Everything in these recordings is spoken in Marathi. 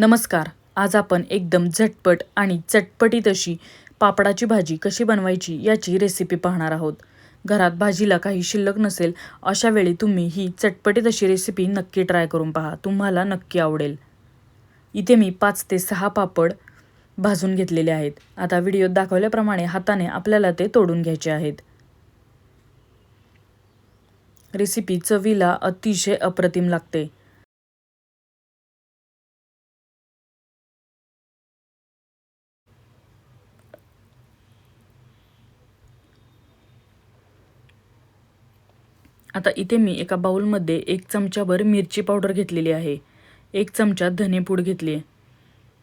नमस्कार. आज आपण एकदम झटपट आणि चटपटीत अशी पापडाची भाजी कशी बनवायची याची रेसिपी पाहणार आहोत. घरात भाजीला काही शिल्लक नसेल अशा वेळी तुम्ही ही चटपटीत अशी रेसिपी नक्की ट्राय करून पहा. तुम्हाला नक्की आवडेल. इथे मी पाच ते सहा पापड भाजून घेतलेले आहेत. आता व्हिडिओत दाखवल्याप्रमाणे हाताने आपल्याला ते तोडून घ्यायचे आहेत. रेसिपी चवीला अतिशय अप्रतिम लागते. आता इथे मी एका बाउलमध्ये एक चमचाभर मिरची पावडर घेतलेली आहे. एक चमचा धनेपूड घेतली आहे.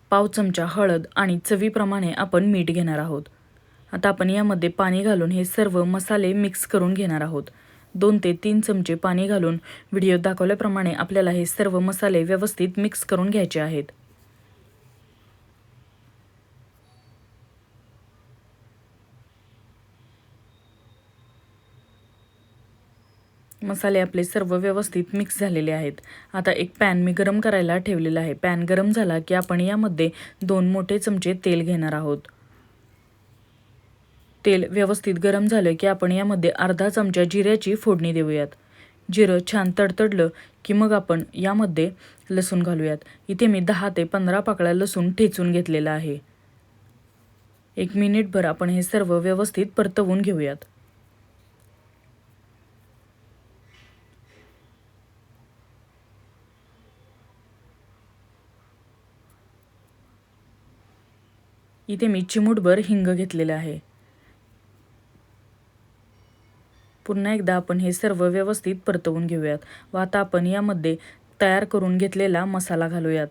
पाव चमचा हळद आणि चवीप्रमाणे आपण मीठ घेणार आहोत. आता आपण यामध्ये पाणी घालून हे सर्व मसाले मिक्स करून घेणार आहोत. दोन ते तीन चमचे पाणी घालून व्हिडिओ दाखवल्याप्रमाणे आपल्याला हे सर्व मसाले व्यवस्थित मिक्स करून घ्यायचे आहेत. मसाले आपले सर्व व्यवस्थित मिक्स झालेले आहेत. आता एक पॅन मी गरम करायला ठेवलेला आहे. पॅन गरम झाला की आपण यामध्ये दोन मोठे चमचे तेल घेणार आहोत. तेल व्यवस्थित गरम झालं की आपण यामध्ये अर्धा चमचा जिऱ्याची फोडणी देऊयात. जिरं छान तडतडलं की मग आपण यामध्ये लसूण घालूयात. इथे मी दहा ते पंधरा पाकळ्या लसूण ठेचून घेतलेला आहे. एक मिनिटभर आपण हे सर्व व्यवस्थित परतवून घेऊयात. इथे मी चिमूटभर हिंग घेतलेलं आहे. पुन्हा एकदा आपण हे सर्व व्यवस्थित परतवून घेऊयात व आता आपण यामध्ये तयार करून घेतलेला मसाला घालूयात.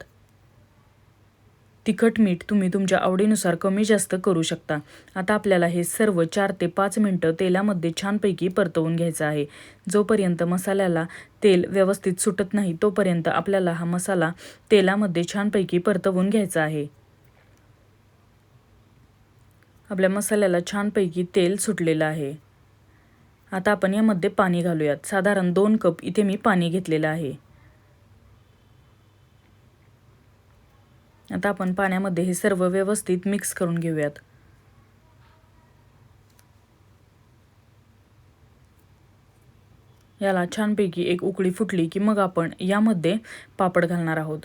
तिखट मीठ तुम्ही तुमच्या आवडीनुसार कमी जास्त करू शकता. आता आपल्याला हे सर्व चार ते पाच मिनटं तेलामध्ये छानपैकी परतवून घ्यायचं आहे. जोपर्यंत मसाल्याला तेल व्यवस्थित सुटत नाही तोपर्यंत आपल्याला हा मसाला तेलामध्ये छानपैकी परतवून घ्यायचा आहे. आपल्या मसाल्याला छानपैकी तेल सुटलेलं आहे. आता आपण यामध्ये पाणी घालूयात. साधारण दोन कप इथे मी पाणी घेतलेलं आहे. आता आपण पाण्यामध्ये हे सर्व व्यवस्थित मिक्स करून घेऊयात. याला छानपैकी एक उकळी फुटली की मग आपण यामध्ये पापड घालणार आहोत.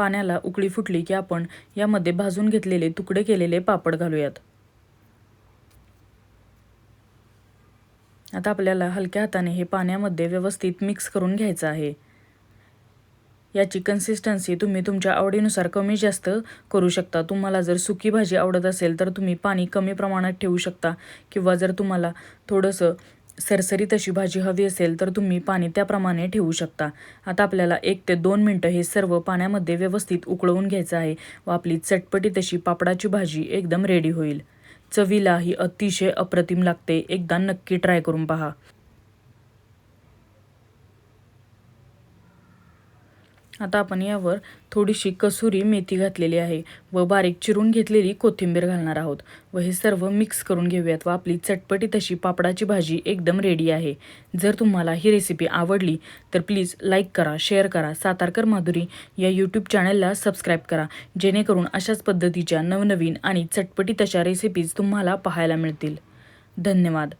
पाण्याला उकळी फुटली की आपण यामध्ये भाजून घेतलेले तुकडे केलेले पापड घालूयात. आता आपल्याला हलक्या हाताने हे पाण्यामध्ये व्यवस्थित मिक्स करून घ्यायचं आहे. याची कन्सिस्टन्सी तुम्ही तुमच्या आवडीनुसार कमी जास्त करू शकता. तुम्हाला जर सुकी भाजी आवडत असेल तर तुम्ही पाणी कमी प्रमाणात ठेवू शकता किंवा जर तुम्हाला थोडंसं सरसरीत अशी भाजी हवी असेल तर तुम्ही पाणी त्याप्रमाणे ठेवू शकता. आता आपल्याला एक ते दोन मिनटं हे सर्व पाण्यामध्ये व्यवस्थित उकळवून घ्यायचं आहे व आपली चटपटीत अशी पापडाची भाजी एकदम रेडी होईल. चवीला ही अतिशय अप्रतिम लागते. एकदा नक्की ट्राय करून पहा. आता आपण यावर थोडीशी कसुरी मेथी घातलेली आहे व बारीक चिरून घेतलेली कोथिंबीर घालणार आहोत. व हे सर्व मिक्स करून घेऊयात व आपली चटपटी तशी पापडाची भाजी एकदम रेडी आहे. जर तुम्हाला ही रेसिपी आवडली तर प्लीज लाईक करा शेअर करा. सातारकर माधुरी या यूट्यूब चॅनलला सबस्क्राईब करा. जेणेकरून अशाच पद्धतीच्या नवनवीन आणि चटपटी तशा रेसिपीज तुम्हाला पाहायला मिळतील. धन्यवाद.